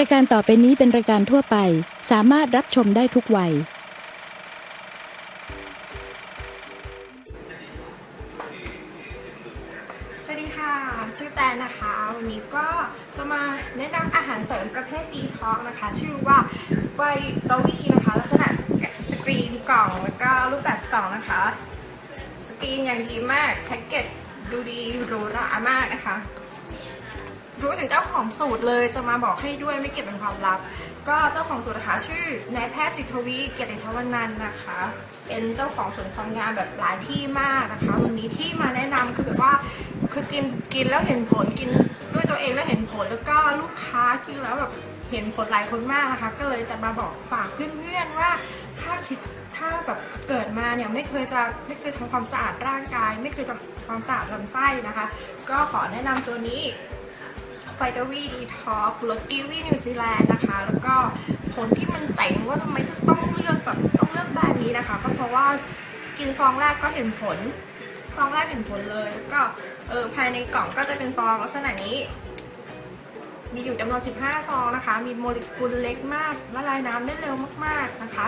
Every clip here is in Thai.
รายการต่อไปนี้เป็นรายการทั่วไป สามารถรับชมได้ทุกวัย สวัสดีค่ะ ชื่อแตนนะคะ วันนี้ก็จะมาแนะนำอาหารเสริมประเภทดีท็อกนะคะ ชื่อว่าไฟตอวี่นะคะ ลักษณะสกรีนกล่องแล้วก็รูปแบบกล่องนะคะ สกรีนอย่างดีมาก แพ็กเกจดูดีหรูหรามากนะคะ รู้ถึงเจ้าของสูตรเลยจะมาบอกให้ด้วยไม่เก็บเป็นความลับ ก็เจ้าของสูตรนะคะชื่อนายแพทย์สิทธวีเกียรติชวนันนะคะ เป็นเจ้าของสวนความงามแบบหลายที่มากนะคะ วันนี้ที่มาแนะนำคือแบบว่าคือกินกินแล้วเห็นผลกินด้วยตัวเองแล้วเห็นผลแล้วก็ลูกค้ากินแล้วแบบเห็นผลหลายคนมากนะคะ ก็เลยจะมาบอกฝากเพื่อนๆว่าถ้าคิดถ้าแบบเกิดมาเนี่ยไม่เคยจะไม่เคยทำความสะอาดร่างกาย ไม่เคยทำความสะอาดลำไส้นะคะ ก็ขอแนะนำตัวนี้ ไฟเตอร์วีดีท็อกรสกีวีนิวซีแลนด์นะคะ แล้วก็ผลที่มันเจ๋งว่าทำไมต้องเลือกแบบต้องเลือกแบรนด์นี้นะคะ ก็เพราะว่ากินซองแรกก็เห็นผล ซองแรกเห็นผลเลย แล้วก็เออภายในกล่องก็จะเป็นซองลักษณะนี้ มีอยู่จำนวน 15 ซองนะคะ มีโมเลกุลเล็กมากละลายน้ำได้เร็วมาก ๆนะคะ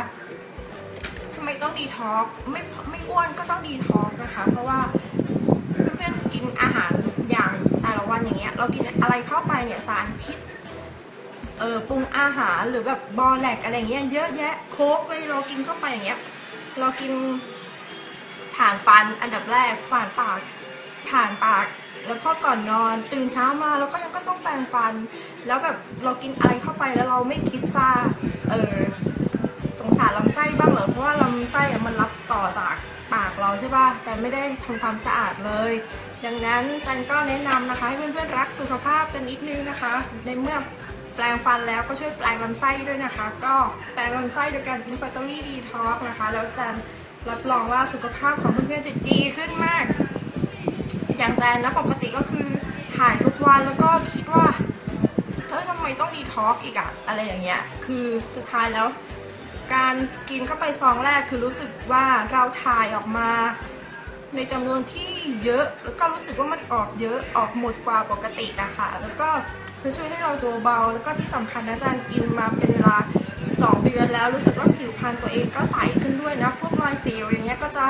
ทำไมต้องดีท็อกไม่ไม่อ้วนก็ต้องดีท็อกนะคะ เพราะว่าเพื่อนๆกินอาหาร อะไรเข้าไปเนี่ยสารพิษเออปรุงอาหารหรือแบบบอแลกอะไรเงี้ยเยอะแยะโค้กเลยเรากินเข้าไปอย่างเงี้ย เรากินผ่านฟันอันดับแรกผ่านปากผ่านปาก แล้วพอก่อนนอนตื่นเช้ามาเราก็ยังก็ต้องแปรงฟัน แล้วแบบเรากินอะไรเข้าไปแล้วเราไม่คิดจะเออสงสารลำไส้บ้างเหรอเพราะว่าลำไส้มันรับต่อจาก เราใช่ป่ะแต่ไม่ได้ทำความสะอาดเลยดังนั้นจันก็แนะนำนะคะให้เพื่อนๆรักสุขภาพกันนิดนึงนะคะ ในเมื่อแปลงฟันแล้วก็ช่วยแปลงลำไส้ด้วยนะคะ ก็แปลงลำไส้โดยการกินฟัตเตอรี่ดีท็อกนะคะ แล้วจันรับรองว่าสุขภาพของเพื่อนๆจะดีขึ้นมาก อย่างแจนนะปกติก็คือถ่ายทุกวันแล้วก็คิดว่าเธอทำไมต้องดีท็อกอีกอะอะไรอย่างเงี้ย คือสุดท้ายแล้ว การกินเข้าไปซองแรกคือรู้สึกว่าเราถ่ายออกมา ในจำนวนที่เยอะ แล้วก็รู้สึกว่ามันออกเยอะออกหมดกว่าปกตินะคะแล้วก็จะช่วยให้เราตัวเบา แล้วก็ที่สำคัญนะอาจารย์กินมาเป็นเวลา 2 เดือนแล้วรู้สึกว่าผิวพรรณตัวเองก็ใสขึ้นด้วยนะพวกรอยสิวอย่างเงี้ยก็จะ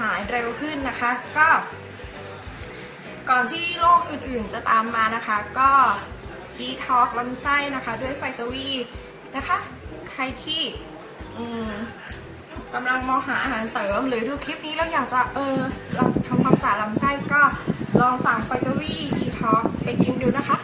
หายเร็วขึ้นนะคะ ก็ ก่อนที่โรคอื่นๆจะตามมานะคะ ก็ดีท็อกลำไส้นะคะ ด้วยไฟตวีนะคะ ใครที่ กำลังมองหาอาหารเสริมหรือดูคลิปนี้แล้วอยากจะเออลองทำความสะอาดลำไส้ก็ลองสั่งไฟตวี่ดีท็อกไปกินดูนะคะ